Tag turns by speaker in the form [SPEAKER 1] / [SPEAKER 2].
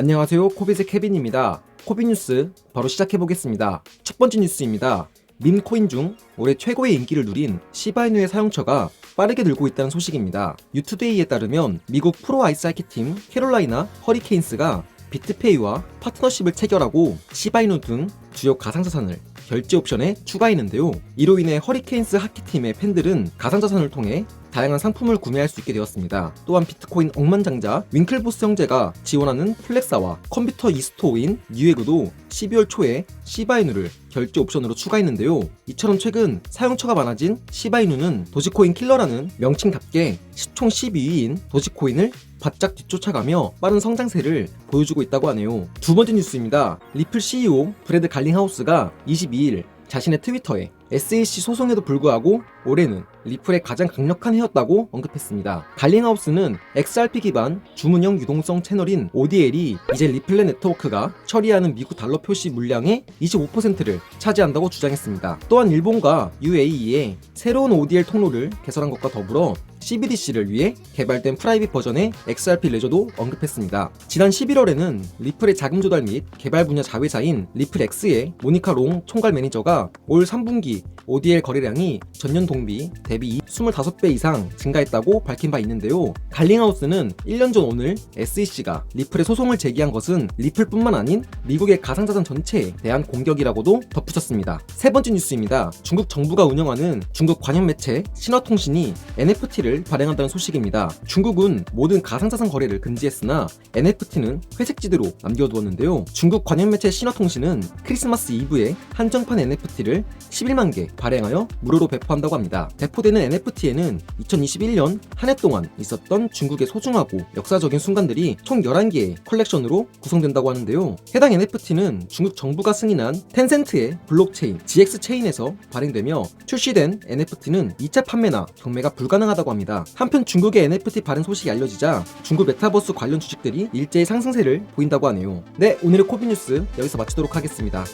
[SPEAKER 1] 안녕하세요. 코빗의 케빈입니다. 코빗 뉴스 바로 시작해 보겠습니다. 첫 번째 뉴스입니다. 밈 코인 중 올해 최고의 인기를 누린 시바이누의 사용처가 빠르게 늘고 있다는 소식입니다. 유투데이에 따르면 미국 프로 아이스 하키 팀 캐롤라이나 허리케인스가 비트페이와 파트너십을 체결하고 시바이누 등 주요 가상자산을 결제 옵션에 추가했는데요. 이로 인해 허리케인스 하키팀의 팬들은 가상자산을 통해 다양한 상품을 구매할 수 있게 되었습니다. 또한 비트코인 억만장자 윙클보스 형제가 지원하는 플렉사와 컴퓨터 이스토어인 뉴에그도 12월 초에 시바이누를 결제 옵션으로 추가했는데요. 이처럼 최근 사용처가 많아진 시바이누는 도지코인 킬러라는 명칭답게 시총 12위인 도지코인을 바짝 뒤쫓아가며 빠른 성장세를 보여주고 있다고 하네요. 두 번째 뉴스입니다. 리플 CEO 브래드 갈링하우스가 22일 자신의 트위터에 SEC 소송에도 불구하고 올해는 리플의 가장 강력한 해였다고 언급했습니다. 갈링하우스는 XRP 기반 주문형 유동성 채널인 ODL이 이제 리플렛 네트워크가 처리하는 미국 달러 표시 물량의 25%를 차지한다고 주장했습니다. 또한 일본과 UAE의 새로운 ODL 통로를 개설한 것과 더불어 CBDC를 위해 개발된 프라이빗 버전의 XRP 레저도 언급했습니다. 지난 11월에는 리플의 자금 조달 및 개발 분야 자회사인 리플X의 모니카 롱 총괄 매니저가 올 3분기 ODL 거래량이 전년 동비 대비 25배 이상 증가했다고 밝힌 바 있는데요. 갈링하우스는 1년 전 오늘 SEC가 리플에 소송을 제기한 것은 리플뿐만 아닌 미국의 가상자산 전체에 대한 공격이라고도 덧붙였습니다. 세 번째 뉴스입니다. 중국 정부가 운영하는 중국 관영 매체 신화통신이 NFT를 발행한다는 소식입니다. 중국은 모든 가상자산 거래를 금지했으나 NFT는 회색지대로 남겨두었는데요. 중국 관영 매체 신화통신은 크리스마스 이브에 한정판 NFT를 11만 개 발행하여 무료로 배포한다고 합니다. 배포되는 NFT에는 2021년 한 해 동안 있었던 중국의 소중하고 역사적인 순간들이 총 11개의 컬렉션으로 구성된다고 하는데요. 해당 NFT는 중국 정부가 승인한 텐센트의 블록체인 GX 체인에서 발행되며 출시된 NFT는 2차 판매나 경매가 불가능하다고 합니다. 한편 중국의 NFT 발행 소식이 알려지자 중국 메타버스 관련 주식들이 일제히 상승세를 보인다고 하네요. 네, 오늘의 코비 뉴스 여기서 마치도록 하겠습니다.